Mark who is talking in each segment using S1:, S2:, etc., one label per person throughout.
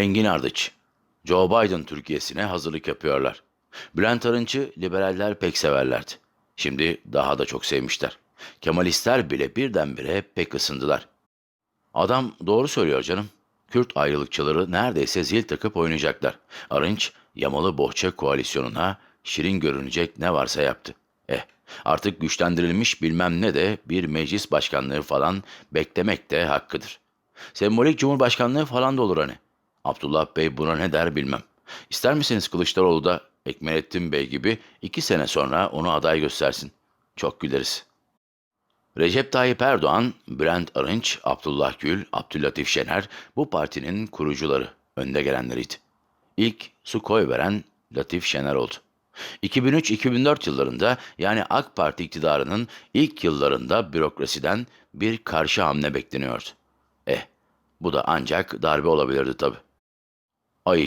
S1: Engin Ardıç, Joe Biden Türkiye'sine hazırlık yapıyorlar. Bülent Arınç'ı liberaller pek severlerdi. Şimdi daha da çok sevmişler. Kemalistler bile birdenbire pek ısındılar. Adam doğru söylüyor canım. Kürt ayrılıkçıları neredeyse zil takıp oynayacaklar. Arınç, yamalı bohça koalisyonuna şirin görünecek ne varsa yaptı. Eh, artık güçlendirilmiş bilmem ne de bir meclis başkanlığı falan beklemek de hakkıdır. Sembolik cumhurbaşkanlığı falan da olur hani. Abdullah Bey buna ne der bilmem. İster misiniz Kılıçdaroğlu da Ekmelettin Bey gibi iki sene sonra onu aday göstersin? Çok güleriz. Recep Tayyip Erdoğan, Bülent Arınç, Abdullah Gül, Abdüllatif Şener bu partinin kurucuları, önde gelenleriydi. İlk su koy veren Latif Şener oldu. 2003-2004 yıllarında yani AK Parti iktidarının ilk yıllarında bürokrasiden bir karşı hamle bekleniyordu. Eh, bu da ancak darbe olabilirdi tabii. Ay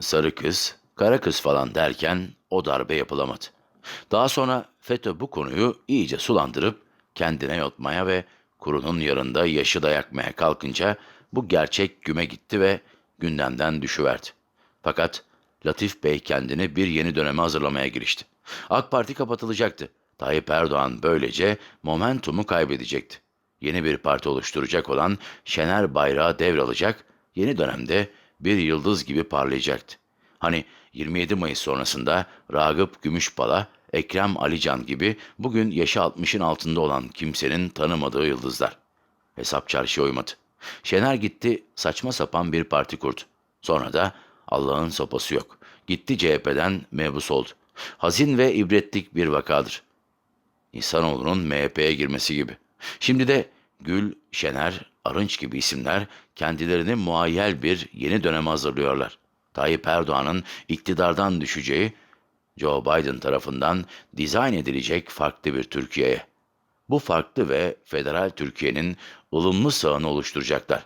S1: sarı kız, kara kız falan derken o darbe yapılamadı. Daha sonra FETÖ bu konuyu iyice sulandırıp kendine yotmaya ve kurunun yarında yaşı da yakmaya kalkınca bu gerçek güme gitti ve gündemden düşüverdi. Fakat Latif Bey kendini bir yeni döneme hazırlamaya girişti. AK Parti kapatılacaktı. Tayyip Erdoğan böylece momentumu kaybedecekti. Yeni bir parti oluşturacak olan Şener Bayrağı devralacak, yeni dönemde bir yıldız gibi parlayacaktı. Hani 27 Mayıs sonrasında Ragıp Gümüşpala, Ekrem Alican gibi bugün yaşı 60'ın altında olan kimsenin tanımadığı yıldızlar. Hesap çarşıya uymadı. Şener gitti saçma sapan bir parti kurdu. Sonra da Allah'ın sopası yok. Gitti CHP'den mebus oldu. Hazin ve ibretlik bir vakadır. İnsanoğlunun MHP'ye girmesi gibi. Şimdi de Gül, Şener, Arınç gibi isimler kendilerini muayyel bir yeni döneme hazırlıyorlar. Tayyip Erdoğan'ın iktidardan düşeceği, Joe Biden tarafından dizayn edilecek farklı bir Türkiye'ye. Bu farklı ve federal Türkiye'nin ılımlı sağını oluşturacaklar.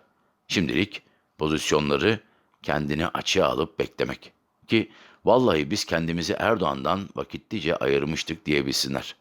S1: Şimdilik pozisyonları kendini açığa alıp beklemek. Ki vallahi biz kendimizi Erdoğan'dan vakitlice ayırmıştık diyebilsinler.